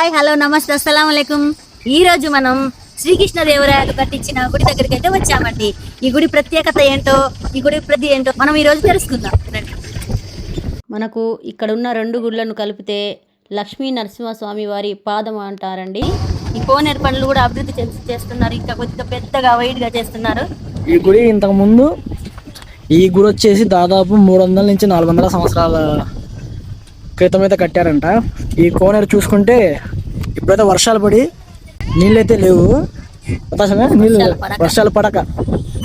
Hi hello నమస్తే అస్సలం ఈ రోజు మనం శ్రీకృష్ణదేవరాయలు కట్టించిన గుడి దగ్గరికి అయితే వచ్చామండి. ఈ గుడి ప్రత్యేకత ఏంటో ఈ గుడి ప్రతి ఏంటో మనం ఈ రోజు తెలుసుకుందాం. మనకు ఇక్కడ ఉన్న రెండు గుళ్ళను కలిపితే లక్ష్మీ నరసింహస్వామి వారి పాదం అంటారండి. ఈ కోనేరు పనులు కూడా అభివృద్ధి చేసి చేస్తున్నారు. ఇంకా కొద్దిగా పెద్దగా వైడ్గా చేస్తున్నారు. ఈ గుడి ఇంతకు ముందు ఈ గుడి వచ్చేసి దాదాపు మూడు వందల నుంచి నాలుగు వందల సంవత్సరాల క్రితం అయితే కట్టారంట. ఈ కోనేరు చూసుకుంటే ఇప్పుడైతే వర్షాలు పడి నీళ్ళైతే లేవు. అవకాశమే నీళ్ళు వర్షాలు పడక.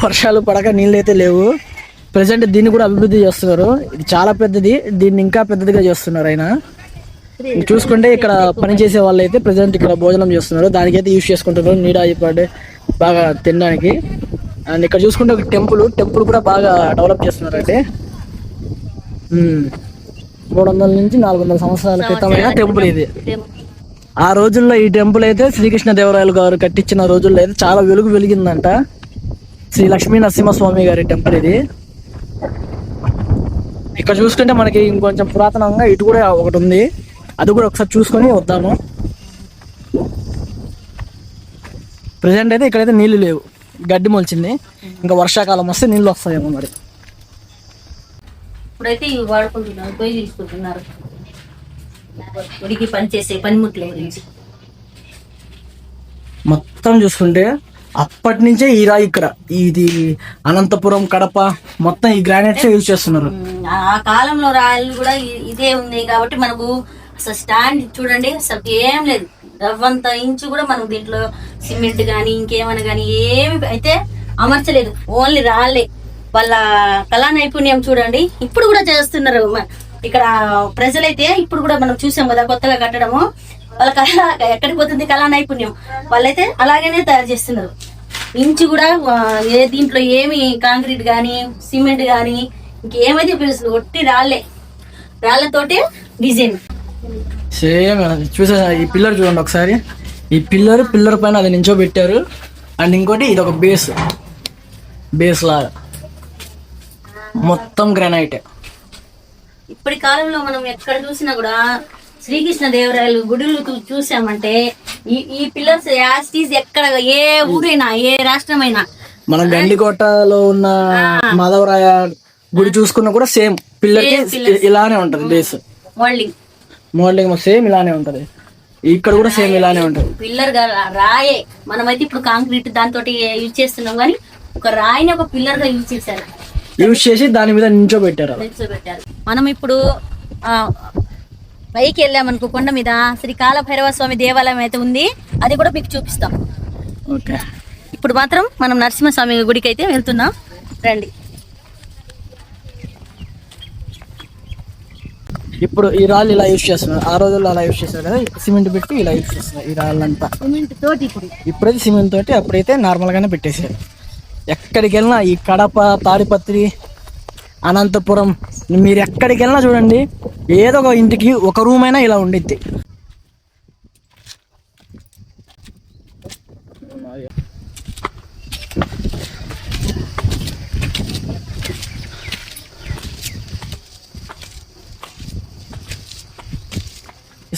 వర్షాలు పడక. నీళ్ళైతే లేవు. ప్రజెంట్ దీన్ని కూడా అభివృద్ధి చేస్తున్నారు. ఇది చాలా పెద్దది దీన్ని ఇంకా పెద్దదిగా చేస్తున్నారు ఆయన. చూసుకుంటే ఇక్కడ పని చేసే వాళ్ళు అయితే ప్రజెంట్ ఇక్కడ భోజనం చేస్తున్నారు. దానికైతే యూజ్ చేసుకుంటున్నారు. నీడ అయిపోయి బాగా తినడానికి. అండ్ ఇక్కడ చూసుకుంటే ఒక టెంపుల్ టెంపుల్ కూడా బాగా డెవలప్ చేస్తున్నారు అంటే మూడు వందల నుంచి నాలుగు వందల సంవత్సరాల క్రితమైన టెంపుల్ ఇది. ఆ రోజుల్లో ఈ టెంపుల్ అయితే శ్రీకృష్ణ దేవరాయలు గారు కట్టించిన రోజుల్లో అయితే చాలా వెలుగు వెలిగిందంట. శ్రీ లక్ష్మీ నరసింహస్వామి గారి టెంపుల్ ఇది. ఇక్కడ చూసుకుంటే మనకి ఇంకొంచెం పురాతనంగా ఇటు కూడా ఒకటి ఉంది. అది కూడా ఒకసారి చూసుకొని వద్దాము. ప్రజెంట్ అయితే ఇక్కడైతే నీళ్ళు లేవు. గడ్డి మొలిచింది. ఇంకా వర్షాకాలం వస్తే నీళ్ళు వస్తాయేమో మరి. ఇప్పుడైతే ఇవి వాడుకుంటున్నారు పోయి తీసుకుంటున్నారు. గుడికి పనిచేసే పనిముట్ల గురించి మొత్తం చూసుకుంటే అప్పటి నుంచే ఈ రాయి ఇక్కడ. ఇది అనంతపురం కడప మొత్తం ఈ గ్రానైట్స్ యూజ్ చేస్తున్నారు. ఆ కాలంలో రాయలు కూడా ఇదే ఉంది కాబట్టి మనకు అసలు స్టాండ్ చూడండి అసలు ఏం లేదు. రవ్వంత ఇంచు కూడా మనకు దీంట్లో సిమెంట్ గానీ ఇంకేమైనా గానీ ఏమి అయితే అమర్చలేదు. ఓన్లీ రాళ్ళే. వాళ్ళ కళా నైపుణ్యం చూడండి. ఇప్పుడు కూడా చేస్తున్నారు. ఇక్కడ ప్రజలైతే ఇప్పుడు కూడా మనం చూసాం కదా కొత్తగా కట్టడము. వాళ్ళ కళ ఎక్కడికి పోతుంది? కళా నైపుణ్యం. వాళ్ళైతే అలాగనే తయారు చేస్తున్నారు. ఇంచు కూడా ఏ దీంట్లో ఏమి కాంక్రీట్ కానీ సిమెంట్ కానీ ఇంకేమైతే ఉపయోగిస్తుంది ఒట్టి రాళ్ళే. రాళ్ళతోటి డిజైన్. సేమ్ చూసా ఈ పిల్లర్ చూడండి ఒకసారి. ఈ పిల్లర్ పిల్లర్ పైన అది నించో పెట్టారు అండ్ ఇంకోటి ఇది ఒక బేస్. బేస్ లాగా. మొత్తం గ్రానైట్. ఇప్పటి కాలంలో మనం ఎక్కడ చూసినా కూడా శ్రీకృష్ణ దేవరాయలు గుడులు చూసామంటే ఈ ఈ పిల్లర్స్ యాస్టీస్ ఎక్కడ ఏ ఊరైనా ఏ రాష్ట్రమైనా. మన గండికోటలో ఉన్న మాధవరాయ గుడి చూసుకున్నా కూడా సేమ్. పిల్లర్ ఇలానే ఉంటది బేస్ మోల్డింగ్ మోడలింగ్ సేమ్ ఇలానే ఉంటది. ఇక్కడ కూడా సేమ్ ఇలానే ఉంటది. పిల్లర్గా రాయే. మనమైతే ఇప్పుడు కాంక్రీట్ దాంతో యూజ్ చేస్తున్నాం కానీ ఒక రాయిని ఒక పిల్లర్గా యూజ్ చేశారు. యూజ్ చేసి దాని మీద నించో పెట్టారు నిల్చోబెట్టారు మనం ఇప్పుడు ఆ, పైకి వెళ్ళామనుకో కొండ మీద శ్రీ కాలభైరవ స్వామి దేవాలయం అయితే ఉంది అది కూడా మీకు చూపిస్తాం. ఓకే. ఇప్పుడు మాత్రం మనం నరసింహస్వామి గుడికి అయితే వెళ్తున్నాం. రండి. ఇప్పుడు ఈ రాళ్ళు ఇలా యూజ్ చేస్తున్నారు. ఆ రోజుల్లో అలా యూజ్ చేస్తారు కదా సిమెంట్ పెట్టి ఇలా యూజ్ చేస్తున్నారు ఈ రాళ్ళంతా. సిమెంట్ తోటి ఇప్పుడు. ఇప్పుడైతే సిమెంట్ తోటి అప్పుడైతే నార్మల్ గానే పెట్టేశారు. ఎక్కడికి వెళ్ళినా ఈ కడప తాడిపత్రి అనంతపురం మీరు ఎక్కడికి వెళ్ళినా చూడండి ఏదో ఒక ఇంటికి ఒక రూమ్ అయినా ఇలా ఉండిద్ది.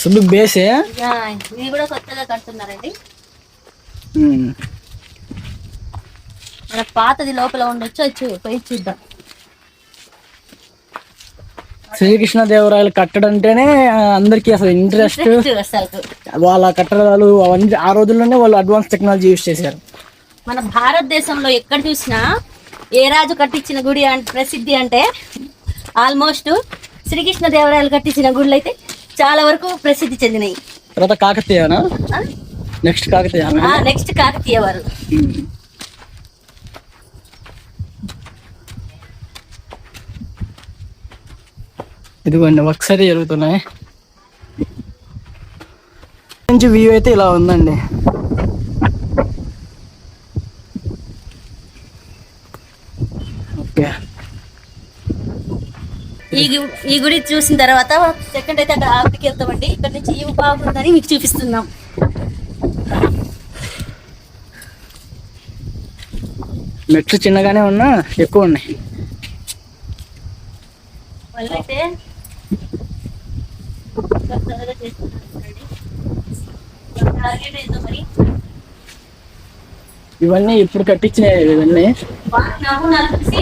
సుబ్బి బేసే? ఇక ఇది కూడా కొత్తగా కడుతున్నారండి. మన పాతది లోపల ఉండొచ్చు అది పోయి చూద్దాం. శ్రీకృష్ణ దేవరాయలు కట్టడం అంటేనే అందరికీ అసలు ఇంట్రెస్ట్ వాళ్ళ కట్టడాలు అవన్నీ ఆ రోజుల్లోనే వాళ్ళు అడ్వాన్స్ టెక్నాలజీ యూజ్ చేశారు. మన భారతదేశంలో ఎక్కడ చూసినా ఏ రాజు కట్టించిన గుడి అంటే ప్రసిద్ధి అంటే ఆల్మోస్ట్ శ్రీకృష్ణ దేవరాయలు కట్టించిన గుడులు అయితే చాలా వరకు ప్రసిద్ధి చెందినాయి. తర్వాత కాకతీయనా? నెక్స్ట్ కాకతీయనా? నెక్స్ట్ కాకతీయ వారు. ఇదిగోండి ఒకసారి జరుగుతున్నాయి. నుంచి వ్యూ అయితే ఇలా ఉందండి. ఓకే. ఈ ఈ గుడి చూసిన తర్వాత సెకండ్ అయితే అక్కడ ఆవిడికి వెళ్తామండి. ఇక్కడ నుంచి ఇవి బాగుందని మీకు చూపిస్తున్నాం. మెట్లు చిన్నగానే ఉన్నా ఎక్కువ ఉన్నాయి. వాళ్ళైతే కొత్తగా మరి? ఇవన్నీ ఇప్పుడు కట్టించినవి ఇవన్నీ నమూనాలు చూసి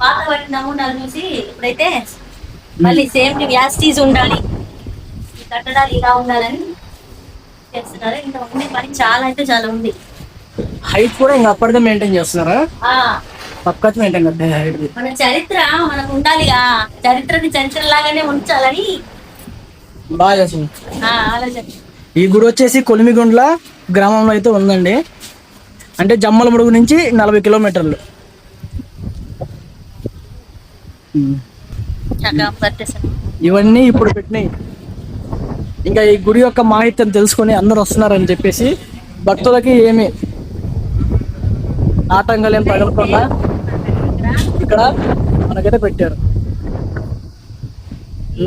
పాత వాటి నమూనాలు చూసి ఇప్పుడైతే మళ్ళీ సేమ్ యాస్టీజ్ ఉండాలి. ఈ కట్టడాలు ఇలా ఉండాలని చేస్తున్నారు. ఇంకా ఉంది పని చాలా అయితే చాలా ఉంది. హైట్ కూడా ఇంకా అప్పటికే మెయింటైన్ చేస్తున్నారా? ఆ. పక్కకి మెయింటైన్ మన చరిత్ర మనకు ఉండాలిగా. చరిత్రని చరిత్ర లాగానే ఉంచాలని బాగా ఈ గుడి వచ్చేసి కొలిమిగుండ్ల గ్రామంలో అయితే ఉందండి. అంటే జమ్మలమడుగు నుంచి నలభై కిలోమీటర్లు. ఇవన్నీ ఇప్పుడు పెట్టినాయి. ఇంకా ఈ గుడి యొక్క మాహిత్యం తెలుసుకొని అందరూ వస్తున్నారని చెప్పేసి భక్తులకి ఏమి ఆటంకాలు ఏం తగలకుండా ఇక్కడ మనకైతే పెట్టారు.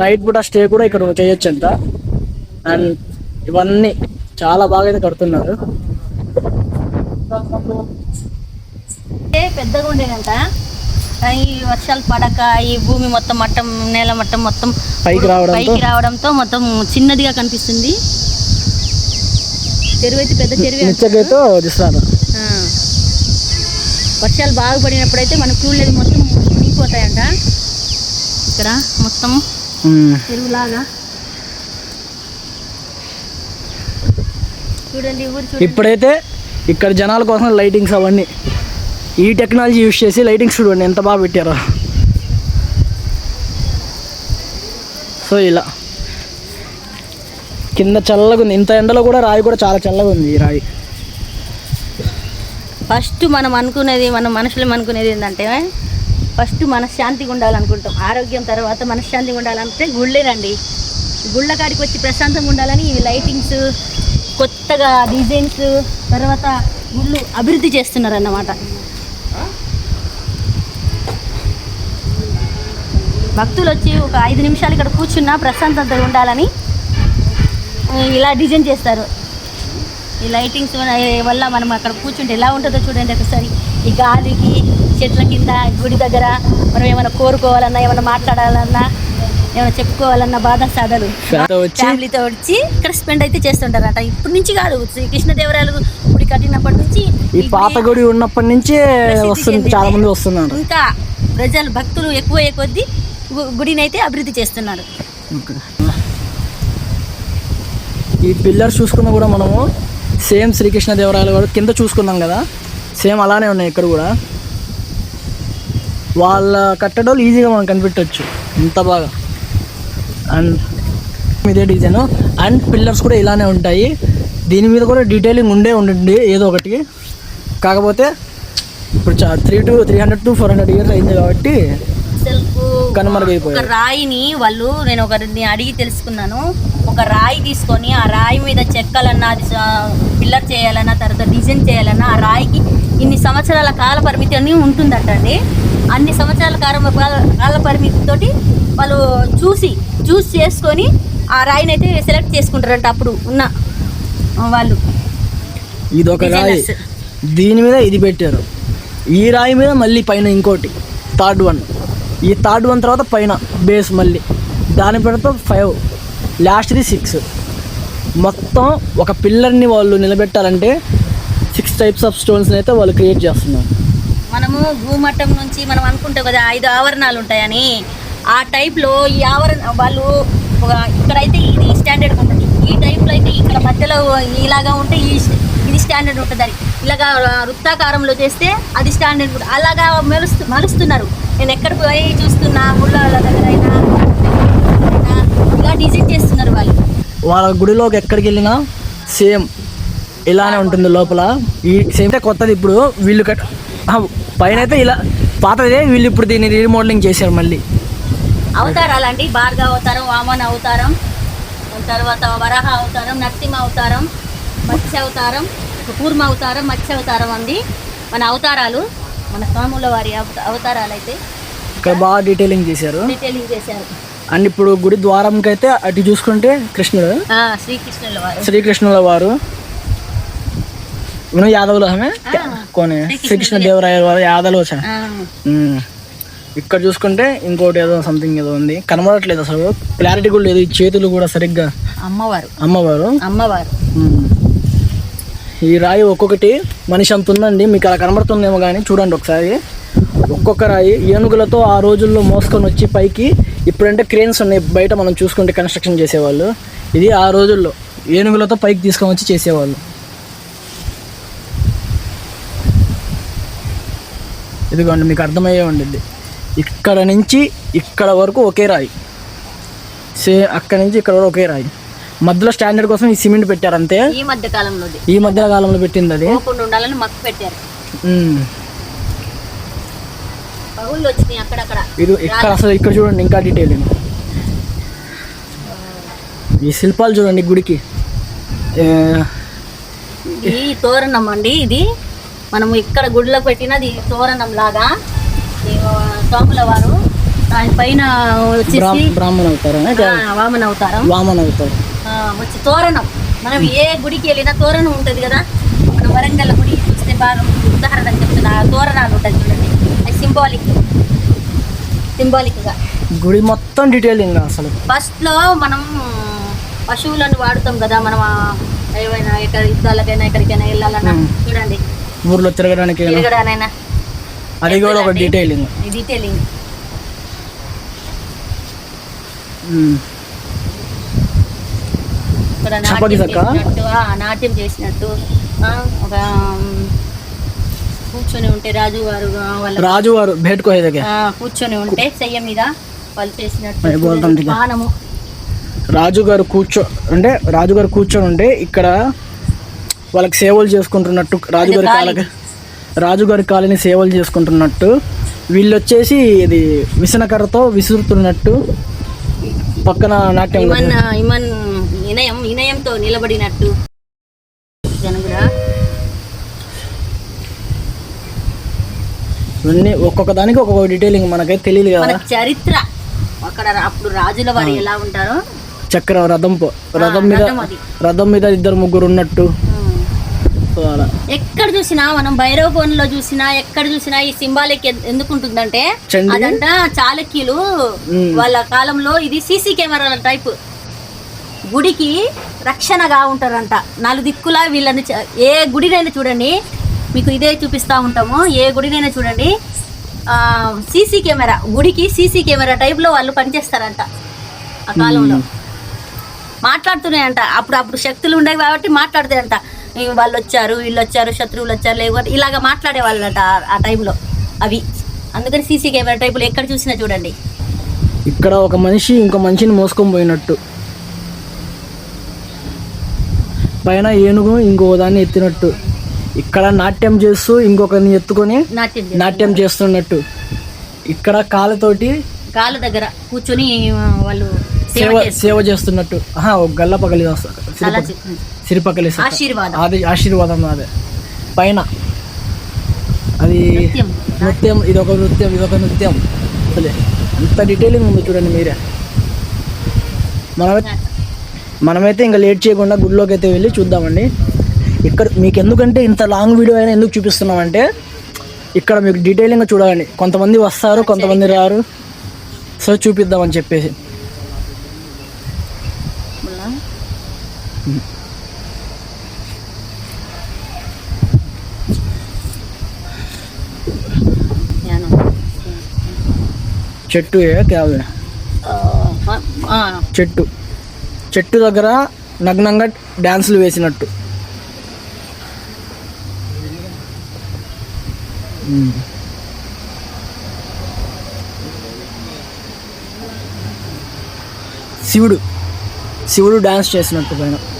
నైట్ పూట స్టే కూడా ఇక్కడ చేయొచ్చు అంట అండ్ ఇవన్నీ చాలా బాగా అయితే కడుతున్నారు. ఏ పెద్దగా ఉండేదంట. ఈ వర్షాలు పడక ఈ భూమి మొత్తం మట్టం నేల మట్టం మొత్తం పైకి రావడంతో? పైకి రావడంతో మొత్తం చిన్నదిగా కనిపిస్తుంది. చెరువు అయితే పెద్ద చెరువు వర్షాలు బాగా పడినప్పుడైతే మన కూళ్ళది మొత్తం మునిగిపోతాయంట. ఇక్కడ మొత్తం చూడండి ఇప్పుడైతే ఇక్కడ జనాల కోసం లైటింగ్స్ అవన్నీ. ఈ టెక్నాలజీ యూజ్ చేసి లైటింగ్స్ చూడండి ఎంత బాగా పెట్టారో. సో ఇలా. కింద చల్లగా ఉంది. ఇంత ఎండలో కూడా రాయి కూడా చాలా చల్లగా ఉంది ఈ రాయి. ఫస్ట్ మనం అనుకునేది మనం మనుషులు అనుకునేది ఏంటంటే ఫస్ట్ మనశ్శాంతిగా ఉండాలనుకుంటాం. ఆరోగ్యం తర్వాత మనశ్శాంతిగా ఉండాలంటే గుళ్ళేనండి. గుళ్ళ కాడికి వచ్చి ప్రశాంతంగా ఉండాలని ఈ లైటింగ్స్ కొత్తగా డిజైన్స్ తర్వాత గుళ్ళు అభివృద్ధి చేస్తున్నారు అన్నమాట భక్తులు వచ్చి ఒక ఐదు నిమిషాలు ఇక్కడ కూర్చున్నా ప్రశాంతత ఉండాలని ఇలా డిజైన్ చేస్తారు. ఈ లైటింగ్స్ వల్ల మనం అక్కడ కూర్చుంటే ఎలా ఉంటుందో చూడండి ఒకసారి. ఈ గాలికి చెట్ల కింద గుడి దగ్గర మనం ఏమైనా కోరుకోవాలన్నా ఏమైనా మాట్లాడాలన్నా ఏమైనా చెప్పుకోవాలన్నా బాధ సాధలు ఫ్యామిలీతో వచ్చి ఇక్కడ స్పెండ్ అయితే చేస్తుంటారట. ఇప్పటి నుంచి కాదు శ్రీ కృష్ణదేవరాయలు గుడి కట్టినప్పటి నుంచి ఈ పాత గుడి ఉన్నప్పటి నుంచే వస్తుంది. చాలా మంది వస్తున్నారు. ఇంకా ప్రజలు భక్తులు ఎక్కువ కొద్దీ గుడిని అయితే అభివృద్ధి చేస్తున్నారు. ఈ పిల్లర్స్ చూసుకున్నా కూడా మనము సేమ్ శ్రీకృష్ణ దేవరాయలు కూడా కింద చూసుకున్నాం కదా. సేమ్ అలానే ఉన్నాయి ఇక్కడ కూడా. వాళ్ళ కట్టడాలు ఈజీగా మనం కనిపెట్టవచ్చు ఇంత బాగా. అండ్ ఇదే డిజైన్. అండ్ పిల్లర్స్ కూడా ఇలానే ఉంటాయి. దీని మీద కూడా డీటెయిలింగ్ ఉండే ఉండండి ఏదో ఒకటి. కాకపోతే ఇప్పుడు three to three hundred to four hundred years అయింది కాబట్టి. ఒక రాయిని వాళ్ళు నేను ఒకరిని అడిగి తెలుసుకున్నాను. ఒక రాయి తీసుకొని ఆ రాయి మీద చెక్కాలన్నా అది పిల్లర్ చేయాలన్నా తర్వాత డిజైన్ చేయాలన్నా ఆ రాయికి ఇన్ని సంవత్సరాల కాల పరిమితి అని ఉంటుందట అండి. అన్ని సంవత్సరాల కాల కాల పరిమితితోటి వాళ్ళు చూసి చూస్ చేసుకొని ఆ రాయిని అయితే సెలెక్ట్ చేసుకుంటారంట అప్పుడు ఉన్న వాళ్ళు. ఇది ఒక రాయి. దీని మీద ఇది పెట్టారు. ఈ రాయి మీద మళ్ళీ పైన ఇంకోటి థర్డ్ వన్. ఈ థర్డ్ వన్ తర్వాత పైన బేస్ మళ్ళీ. దాని పెడితే ఫైవ్ లాస్ట్ది సిక్స్ మొత్తం ఒక పిల్లర్ని వాళ్ళు నిలబెట్టాలంటే టైప్స్ ఆఫ్ స్టోన్స్ని అయితే వాళ్ళు క్రియేట్ చేస్తున్నారు. మనము భూమట్టం నుంచి మనం అనుకుంటాం కదా ఐదు ఆవరణాలు ఉంటాయని. ఆ టైప్లో ఈ ఆవరణ వాళ్ళు ఇక్కడైతే ఇది స్టాండర్డ్ ఉంటుంది. ఈ టైప్లో అయితే ఇక్కడ మధ్యలో ఇలాగా ఉంటే ఈ ఇది స్టాండర్డ్ ఉంటుంది ఇలాగా వృత్తాకారంలో చేస్తే అది స్టాండర్డ్ అలాగా మెరుస్తు మరుస్తున్నారు. నేను ఎక్కడ పోయి చూస్తున్నా గుళ్ళ దగ్గర అయినా అయినా ఇలా డిజైన్ చేస్తున్నారు వాళ్ళు. వాళ్ళ గుడిలోకి ఎక్కడికి వెళ్ళినా సేమ్ ఇలానే ఉంటుంది లోపల. ఈ సేమ్ కొత్తది ఇప్పుడు. వీళ్ళు కట్ పైన అయితే ఇలా పాతదే. వీళ్ళు ఇప్పుడు దీన్ని రీమోడలింగ్ చేశారు మళ్ళీ. అవతారాలు అండి భార్గవ అవతారం వామన అవతారం తర్వాత వరాహ అవతారం నరసింహ అవతారం మత్స్య అవతారం కూర్మ అవతారం మత్స్య అవతారం అండి మన అవతారాలు మన స్వాముల వారి అవత- అవతారాలు అయితే ఇక్కడ బాగా డీటెయిలింగ్ చేశారు. డీటెయిలింగ్ చేశారు. అండ్ ఇప్పుడు గుడి ద్వారంకి అయితే అటు చూసుకుంటే కృష్ణుడు. శ్రీకృష్ణుల వారు. శ్రీకృష్ణుల వారు. మనం యాదవులు హమే కోనే. శ్రీకృష్ణ దేవరాయ వారు యాదవులు వచ్చా ఆ, ఇక్కడ చూసుకుంటే ఇంకోటి ఏదో సంథింగ్ ఏదో ఉంది. కనబడట్లేదు అసలు. క్లారిటీ కూడా లేదు. ఈ చేతులు కూడా సరిగ్గా అమ్మవారు. అమ్మవారు. అమ్మవారు. ఈ రాయి ఒక్కొక్కటి మనిషి అంత ఉందండి. మీకు అలా కనబడుతుందేమో కానీ చూడండి ఒకసారి. ఒక్కొక్క రాయి ఏనుగులతో ఆ రోజుల్లో మోసుకొని వచ్చి పైకి ఇప్పుడంటే క్రేన్స్ ఉన్నాయి. బయట మనం చూసుకుంటే కన్స్ట్రక్షన్ చేసేవాళ్ళు. ఇది ఆ రోజుల్లో ఏనుగులతో పైకి తీసుకొని వచ్చి చేసేవాళ్ళు. ఇదిగోండి మీకు అర్థమయ్యే ఉండిద్ది. ఇక్కడ నుంచి ఇక్కడ వరకు ఒకే రాయి. సే అక్కడ నుంచి ఇక్కడ వరకు ఒకే రాయి. మధ్యలో స్టాండర్డ్ కోసం ఈ సిమెంట్ పెట్టారు అంతే. ఈ మధ్య కాలంలో ఈ మధ్య కాలంలో పెట్టింది అది. ఉండాలని మక్కు పెట్టారు. ఇది ఇక్కడ అసలు ఇక్కడ చూడండి ఇంకా డీటెయిలింగ్ ఈ శిల్పాలు చూడండి గుడికి. తోరణం అండి ఇది. మనము ఇక్కడ గుడిలో పెట్టినది తోరణం లాగా. స్వాముల వారు దానిపైన వచ్చేసి బ్రా- బ్రాహ్మణ అవుతారా? ఆ, వామన అవతారం? వామన్ అవుతారు. వచ్చి తోరణం. మనం ఏ గుడికి వెళ్ళినా తోరణం ఉంటుంది కదా? మన వరంగల్ గుడి చూస్తే బాగా ఉదాహరణ చెప్తున్నా తోరణాలు ఉంటుంది చూడండి. అది సింబాలిక్ సింబాలిక్గా. గుడి మొత్తం డీటెయిలింగ్ అసలు. ఫస్ట్లో మనం పశువులను వాడుతాం కదా మనం ఏవైనా ఎక్కడ యుద్ధాలకైనా ఎక్కడికైనా వెళ్ళాలన్నా. చూడండి. ఊర్లో తిరగడానికి తిరగడానైనా. అది కూడా ఒక డీటెయిలింగ్ డీటెయిలింగ్ నాట్యం? చేసినట్టు ఒక కూర్చొని ఉంటే రాజు వారు ఆ, వాళ్ళ రాజు వారు భేట్కో కూర్చొని ఉంటే చెయ్య మీద వాళ్ళు చేసినట్టు రాజు గారు కూర్చో అంటే రాజు గారు కూర్చొని ఉంటే ఇక్కడ వాళ్ళకి సేవలు చేసుకుంటున్నట్టు రాజుగారి కాలి. కాలకి రాజుగారి కాలని సేవలు చేసుకుంటున్నట్టు వీళ్ళు వచ్చేసి ఇది విసనకర్రతో విసురుతున్నట్టు పక్కన నాట్యం ఇమన్ ఇమన్ ఇనయం ఇనయంతో నిలబడినట్టు ఇవన్నీ ఒక్కొక్క దానికి ఒక్కొక్క డీటెయిలింగ్ మనకైతే తెలియదు కదా చరిత్ర అక్కడ అప్పుడు రాజుల వారు ఎలా ఉంటారో చక్రం రథం రథం మీద. రథం మీద ఇద్దరు ముగ్గురు ఉన్నట్టు అలా ఎక్కడ చూసినా మనం భైరవ కోణంలో చూసినా ఎక్కడ చూసినా ఈ సింబాలిక్ ఎందుకు ఉంటుందంటే. అదంట చాళక్యులు. వాళ్ళ కాలంలో ఇది సీసీ కెమెరాల టైప్. గుడికి రక్షణగా ఉంటారంట. నాలుగు దిక్కులా వీళ్ళని ఏ గుడినైనా చూడండి. మీకు ఇదే చూపిస్తా ఉంటాము. ఏ గుడినైనా చూడండి. సీసీ కెమెరా గుడికి సీసీ కెమెరా టైప్లో వాళ్ళు పనిచేస్తారంట ఆ కాలంలో. మాట్లాడుతున్నాయంట అప్పుడు అప్పుడు శక్తులు ఉండేవి కాబట్టి మాట్లాడుతాయంట వాళ్ళు వచ్చారు వీళ్ళు వచ్చారు శత్రువులు వచ్చారు లేకపోతే ఇలాగ మాట్లాడే వాళ్ళంట ఆ- టైంలో అవి. అందుకని సీసీ కెమెరా టైపులు ఎక్కడ చూసినా చూడండి. ఇక్కడ ఒక మనిషి ఇంకో మనిషిని మోసుకొని పోయినట్టు. పైన ఏనుగు ఇంకో దాన్ని ఎత్తినట్టు. ఇక్కడ నాట్యం చేస్తూ ఇంకొకరిని ఎత్తుకొని నాట్యం. నాట్యం చేస్తున్నట్టు. ఇక్కడ కాళ్ళతోటి కాళ్ళ దగ్గర కూర్చొని వాళ్ళు సేవ సేవ చేస్తున్నట్టు. ఒక గల్ల పగలి సిరిపక్కలి ఆశీర్వాదం. అది ఆశీర్వాదం అదే పైన. అది నృత్యం. నృత్యం ఇది ఒక నృత్యం ఇది ఒక నృత్యం. అసలే అంత డీటెయిలింగ్ ఉంది చూడండి మీరే. మనమైతే మనమైతే ఇంకా లేట్ చేయకుండా గుడిలోకి అయితే వెళ్ళి చూద్దామండి. ఇక్కడ మీకు ఎందుకంటే ఇంత లాంగ్ వీడియో అయినా ఎందుకు చూపిస్తున్నామంటే ఇక్కడ మీకు డీటెయిలింగ్గా చూడాలండి. కొంతమంది వస్తారు కొంతమంది రారు. సో చూపిద్దామని చెప్పేసి మళ్ళా ధ్యానం. చెట్టు క్యాబ్ ఆ, ఆ, చెట్టు. చెట్టు దగ్గర నగ్నంగా డ్యాన్సులు వేసినట్టు. మ్మ్. శివుడు. శివుడు డ్యాన్స్ చేసినట్టు పైన.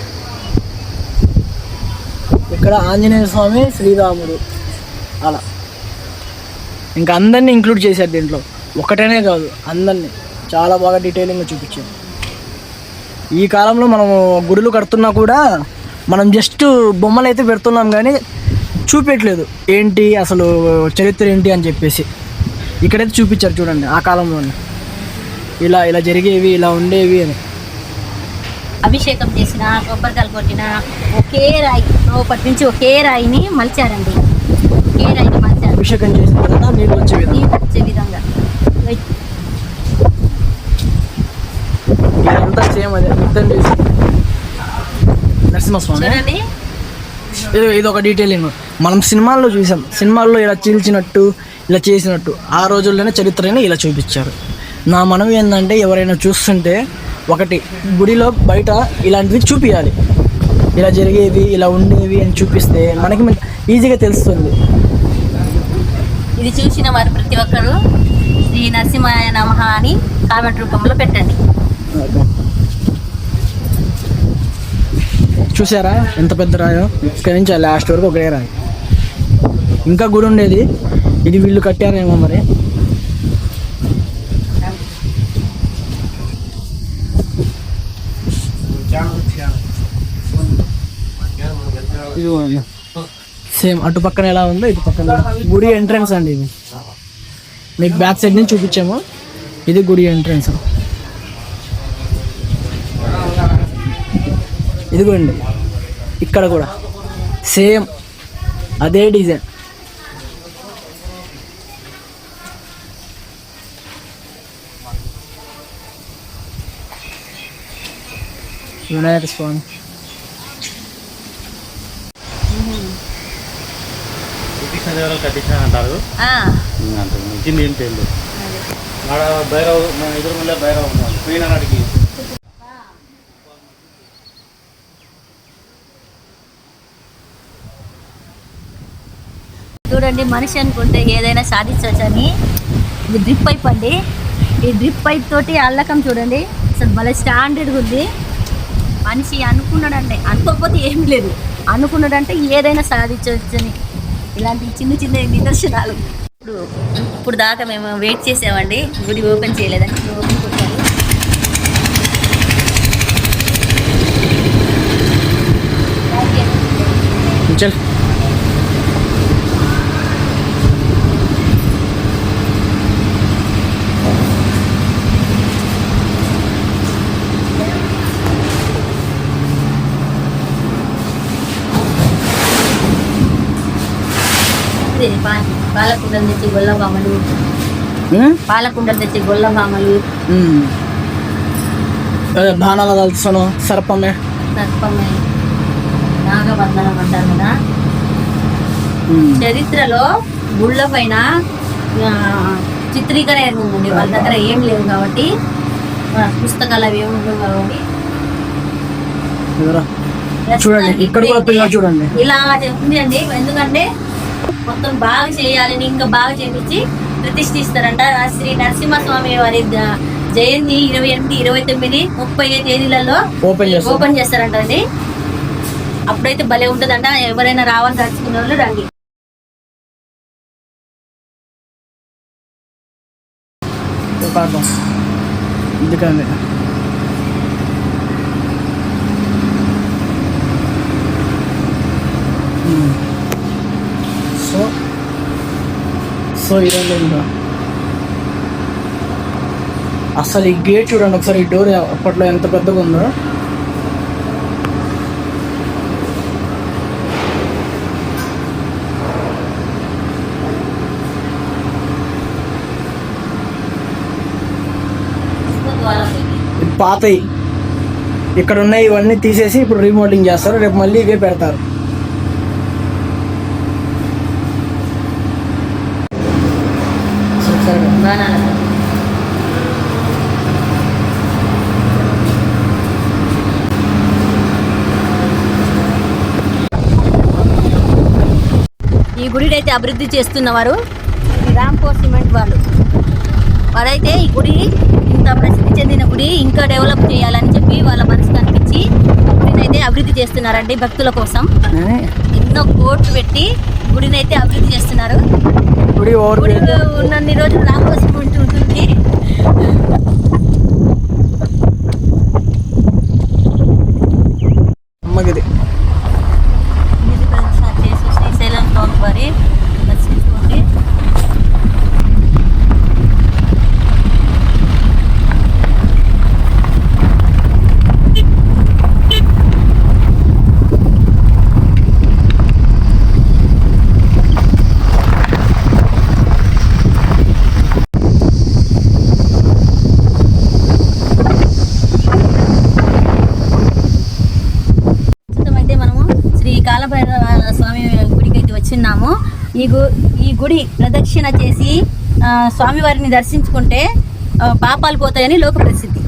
ఇక్కడ ఆంజనేయ స్వామి శ్రీరాముడు. అలా. ఇంకా అందరినీ ఇంక్లూడ్ చేశారు దీంట్లో. ఒకటనే కాదు అందరినీ. చాలా బాగా డీటెయిలింగ్గా చూపించారు. ఈ కాలంలో మనం గుడులు కడుతున్నా కూడా మనం జస్ట్ బొమ్మలు అయితే పెడుతున్నాం కానీ చూపించట్లేదు ఏంటి అసలు చరిత్ర ఏంటి అని చెప్పేసి. ఇక్కడైతే చూపించారు చూడండి ఆ కాలంలోనే. ఇలా ఇలా జరిగేవి ఇలా ఉండేవి అని. అభిషేకం చేసిన కొబ్బరికాయలు కొట్టిన ఒకే రాయి లోపటి నుంచి ఒకే రాయిని మలిచారండి. ఒకే రాయిని మలిచారు. అభిషేకం చేసిన తర్వాత నీళ్ళు వచ్చే విధంగా. నీళ్ళు వచ్చే విధంగా. సేమ్ అదే మొత్తం చేసి. నరసింహస్వామి. ఇది ఇది ఒక డీటెయిలింగ్ మనం సినిమాల్లో చూసాం. సినిమాల్లో ఇలా చీల్చినట్టు ఇలా చేసినట్టు ఆ రోజుల్లోనే చరిత్రని ఇలా చూపించారు. నా మనం ఏంటంటే ఎవరైనా చూస్తుంటే ఒకటి గుడిలో బయట ఇలాంటివి చూపించాలి ఇలా జరిగేవి ఇలా ఉండేవి అని చూపిస్తే మనకి మన- ఈజీగా తెలుస్తుంది. ఇది చూసిన వారు ప్రతి ఒక్కరు శ్రీ నరసింహాయ నమః అని కామెంట్ రూపంలో పెట్టండి. చూసారా? ఎంత పెద్ద రాయో? ఇక్కడ నుంచి లాస్ట్ వరకు ఒకటే రాయి. ఇంకా గుడి ఉండేది. ఇది వీళ్ళు కట్టారేమో మరి. సేమ్ అటు పక్కన ఎలా ఉందో ఇటు పక్కన గుడి ఎంట్రన్స్ అండి ఇది. మీకు బ్యాక్ సైడ్ నుంచి చూపించాము. ఇది గుడి ఎంట్రన్స్ ఇదిగోండి. ఇక్కడ కూడా. సేమ్ అదే డిజైన్ వినాయక స్వామి. కట్టించిన అంటారు. మించింది ఏం ఆడ భైరవ్ మన ఎదురు మళ్ళీ భైరవ్ ఉన్నాడు పోయిన నాటికి. చూడండి మనిషి అనుకుంటే ఏదైనా సాధించవచ్చని ఇది డ్రిప్ పైప్ అండి. ఈ డ్రిప్ పైప్ తోటి అల్లకం చూడండి. అసలు భలే స్టాండర్డ్ ఉంది. మనిషి అనుకున్నాడంటే అనుకోకపోతే ఏమీ లేదు. అనుకున్నాడంటే ఏదైనా సాధించవచ్చని. ఇలాంటి చిన్న చిన్న నిదర్శనాలు. ఇప్పుడు ఇప్పుడు దాకా మేము వెయిట్ చేసామండి. గుడి ఓపెన్ చేయలేదని ఓపెన్ కొట్టారు. చల్ పాలకుండలు తెచ్చి గొల్లబామలు పాలకుండలు తెచ్చి గొల్లబామలు అదే బాణాల కలుస్తాను సర్పమే. సర్పమే. నాగబంధనం అంటారు కదా. చరిత్రలో గుళ్ళ పైన చిత్రీకరణ ఉంది వాళ్ళ దగ్గర ఏం లేవు కాబట్టి పుస్తకాలు అవి ఏమి ఉండవు కాబట్టి? చూడండి ఇక్కడ కూడా పిల్ల చూడండి. ఇలా చెప్తుంది అండి ఎందుకంటే మొత్తం బాగా చేయాలని ఇంకా బాగా చేపించి ప్రతిష్ఠిస్తారంట. శ్రీ నరసింహస్వామి వారి జయంతి ఇరవై ఎనిమిది ఇరవై తొమ్మిది ముప్పై తేదీలలో ఓపెన్ చేస్తాం ఓపెన్ చేస్తారంట అండి. అప్పుడైతే భలే ఉంటుందంట. ఎవరైనా రావాలని తలుచుకునే వాళ్ళు రండి. పాపం ఎందుకండి ఉమ్. సో సో ఇదండి ఇంకా అసలు ఈ గేట్ చూడండి ఒకసారి ఈ డోర్ అప్పట్లో ఎంత పెద్దగా ఉందో. పాతయి. ఇక్కడ ఉన్నాయి ఇవన్నీ తీసేసి ఇప్పుడు రీమోడలింగ్ చేస్తారు. రేపు మళ్ళీ ఇవే పెడతారు సరే. బాణాలు. ఈ గుడిని అయితే అభివృద్ధి చేస్తున్నవారు. రాంకో సిమెంట్ వాళ్ళు. వారైతే ఈ గుడి ఇంత ప్రసిద్ధి చెందిన గుడి ఇంకా డెవలప్ చేయాలని చెప్పి వాళ్ళ మనసు కనిపించి గుడిని అయితే అభివృద్ధి చేస్తున్నారండి భక్తుల కోసం? ఎన్నో కోట్లు పెట్టి గుడిని అయితే అభివృద్ధి చేస్తున్నారు. గుడి ఉన్నన్ని రోజులు రాంకో సిమెంట్ ఉంటుంది అమ్మగిది ఇది ప్రదక్షిణ చేసి శ్రీశైలం స్వామి వారి దర్శించుకోండి భైరవ స్వామి గుడికి అయితే వచ్చిన్నాము. ఈ గు ఈ గుడి ప్రదక్షిణ చేసి ఆ, స్వామివారిని దర్శించుకుంటే పాపాలు పోతాయని లోక ప్రసిద్ధి.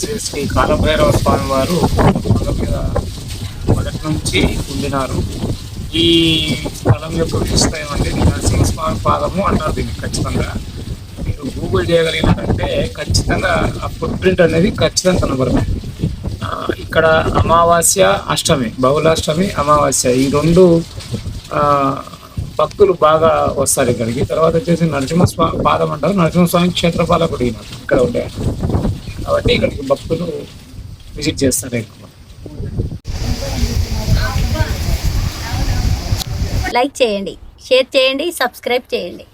శ్రీ శ్రీ కాలభైరవ స్వామి వారు కొండ మీద మొదటి నుంచి ఉండినారు. ఈ స్థలం యొక్క విశిష్టత ఏమంటే నరసింహస్వామి పాదము అంటారు దీన్ని ఖచ్చితంగా. మీరు గూగుల్ చేయగలిగినట్టే ఖచ్చితంగా ఆ ఫుట్ ప్రింట్ అనేది ఖచ్చితంగా కనబడుతుంది. ఇక్కడ అమావాస్య అష్టమి బహుళాష్టమి అమావాస్య ఈ రెండు భక్తులు బాగా వస్తారు ఇక్కడికి. తర్వాత వచ్చేసి నరసింహస్వామి పాదం అంటారు. నరసింహస్వామి క్షేత్రపాలకుడు ఇక్కడ ఉండే. కాబట్టి ఇక్కడికి భక్తులు విజిట్ చేస్తారు ఎక్కువ. లైక్ చేయండి షేర్ చేయండి సబ్స్క్రైబ్ చేయండి.